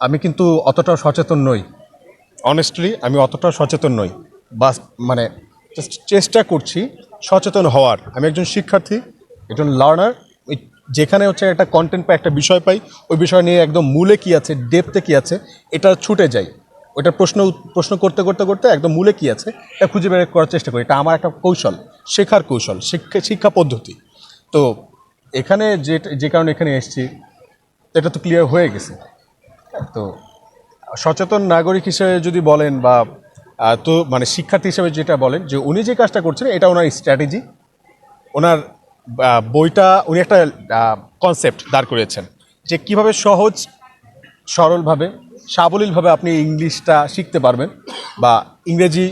আমি কিন্তু অতটা সচেতন নই। অনেস্টলি আমি অতটা সচেতন নই। বাস মানে চেষ্টা করছি সচেতন হওয়ার। আমি একজন শিক্ষার্থী একজন লার্নার ওই যেখানে হচ্ছে একটা কন্টেন্ট পাই একটা বিষয় পাই ওই বিষয় নিয়ে একদম মূলে কি আছে ডেপতে কি আছে এটা ছুটে যাই। ওইটা প্রশ্ন প্রশ্ন করতে করতে করতে একদম মূলে কি আছে এটা খুঁজে বের করার চেষ্টা করি। এটা আমার একটা কৌশল শেখার কৌশল শিক্ষা শিক্ষা পদ্ধতি। তো এখানে যে যে কারণে এখানে এসেছি এটা তো ক্লিয়ার হয়ে গেছে। তো সচেতন নাগরিক হিসেবে যদি বলেন বা তো মানে শিক্ষার্থী হিসেবে যেটা বলেন যে উনি যে কাজটা করছেন, এটা ওনার স্ট্র্যাটেজি ওনার বইটা উনি একটা কনসেপ্ট দাঁড় করিয়েছেন যে কীভাবে সহজ, সরলভাবে, সাবলীলভাবে আপনি ইংলিশটা শিখতে পারবেন বা ইংরেজি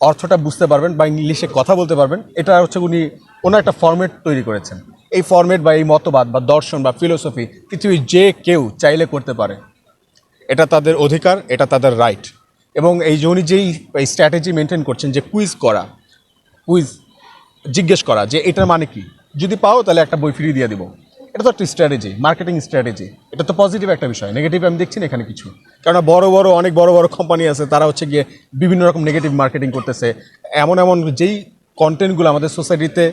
অর্থটা বুঝতে পারবেন বা ইংলিশে কথা বলতে পারবেন, এটা হচ্ছে উনি, ওনার একটা ফর্মেট তৈরি করেছেন। এই ফর্মেট বা এই মতবাদ বা দর্শন বা ফিলোসফি পৃথিবীর যে কেউ চাইলে করতে পারে। এটা তাদের অধিকার, এটা তাদের রাইট এবং এই যে উনি যেই স্ট্র্যাটেজি মেনটেন করছেন যে কুইজ করা কুইজ জিজ্ঞেস করা যে এটার মানে কি? যদি পাও তাহলে একটা বই ফ্রি দিয়ে দেবো। এটা তো একটা স্ট্র্যাটেজি মার্কেটিং স্ট্র্যাটেজি এটা তো পজিটিভ একটা বিষয় নেগেটিভ আমি দেখছি না এখানে কিছু। কেননা বড় বড়, অনেক বড় বড় কোম্পানি আছে, তারা হচ্ছে গিয়ে বিভিন্ন রকম নেগেটিভ মার্কেটিং করতেছে। এমন এমন যেই কন্টেন্টগুলো আমাদের সোসাইটিতে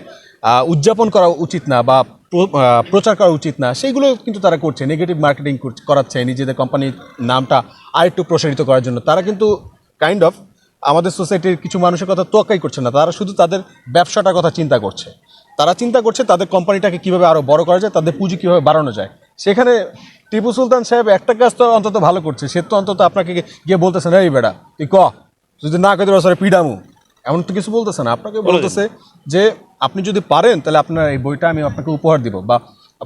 উদযাপন করা উচিত না বা প্রচার করা উচিত না। সেইগুলো কিন্তু তারা করছে নেগেটিভ মার্কেটিং করাচ্ছে নিজেদের কোম্পানির নামটা আরেকটু প্রসারিত করার জন্য। তারা কিন্তু কাইন্ড অফ আমাদের সোসাইটির কিছু মানুষের কথা তোয়াক্কাই করছে না। তারা শুধু তাদের ব্যবসাটার কথা চিন্তা করছে। তারা চিন্তা করছে তাদের কোম্পানিটাকে কীভাবে আরও বড় করা যায় তাদের পুঁজি কীভাবে বাড়ানো যায়। সেখানে টিপু সুলতান সাহেব একটা কাজ তো অন্তত ভালো করছে। সে তো অন্তত আপনাকে গিয়ে বলতেছে না এই বেড়া তুই ক? যদি না কেঁদে বছরে পিডামু। এমন তো কিছু বলতেছে না। আপনাকে বলতেছে যে আপনি যদি পারেন, তাহলে আপনার এই বইটা আমি আপনাকে উপহার দিব বা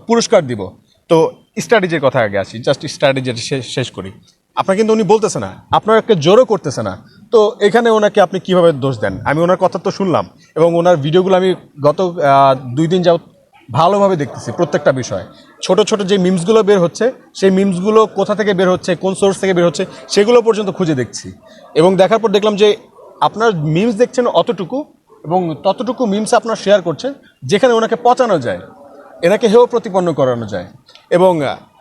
পুরস্কার দিব। তো স্ট্র্যাটেজির কথা আগে আসি জাস্ট স্ট্র্যাটেজিটা শেষ করি। আপনার কিন্তু উনি বলতেছে না, আপনাকে জোরও করতেছে না। তো এখানে ওনাকে আপনি কীভাবে দোষ দেন? আমি ওনার কথা তো শুনলাম এবং ওনার ভিডিওগুলো আমি গত দুই দিন যাও ভালোভাবে দেখতেছি প্রত্যেকটা বিষয়। ছোট ছোট যে মিমসগুলো বের হচ্ছে, সেই মিমসগুলো কোথা থেকে বের হচ্ছে, কোন সোর্স থেকে বের হচ্ছে, সেগুলো পর্যন্ত খুঁজে দেখছি। এবং দেখার পর দেখলাম যে আপনার মিমস দেখছেন অতটুকু এবং ততটুকু মিমস আপনার শেয়ার করছেন যেখানে ওনাকে পচানো যায়, এনাকে হেও প্রতিপন্ন করানো যায়। এবং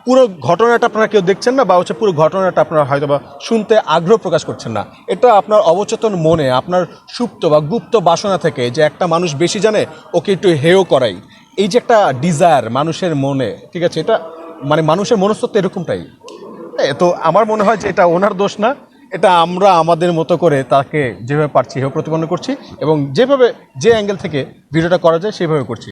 পুরো ঘটনাটা আপনারা কেউ দেখছেন না, বা হচ্ছে পুরো ঘটনাটা আপনারা হয়তো বা শুনতে আগ্রহ প্রকাশ করছেন না। এটা আপনার অবচেতন মনে, আপনার সুপ্ত বা গুপ্ত বাসনা থেকে যে একটা মানুষ বেশি জানে, ওকে একটু হেয় করাই। এই যে একটা ডিজায়ার মানুষের মনে, ঠিক আছে? এটা মানে মানুষের মনস্তত্ব এরকমটাই। তো আমার মনে হয় যে এটা ওনার দোষ না এটা আমরা আমাদের মতো করে তাকে যেভাবে পারছি, সেভাবে প্রতিপন্ন করছি এবং যেভাবে যে অ্যাঙ্গেল থেকে ভিডিওটা করা যায়, সেভাবে করছি।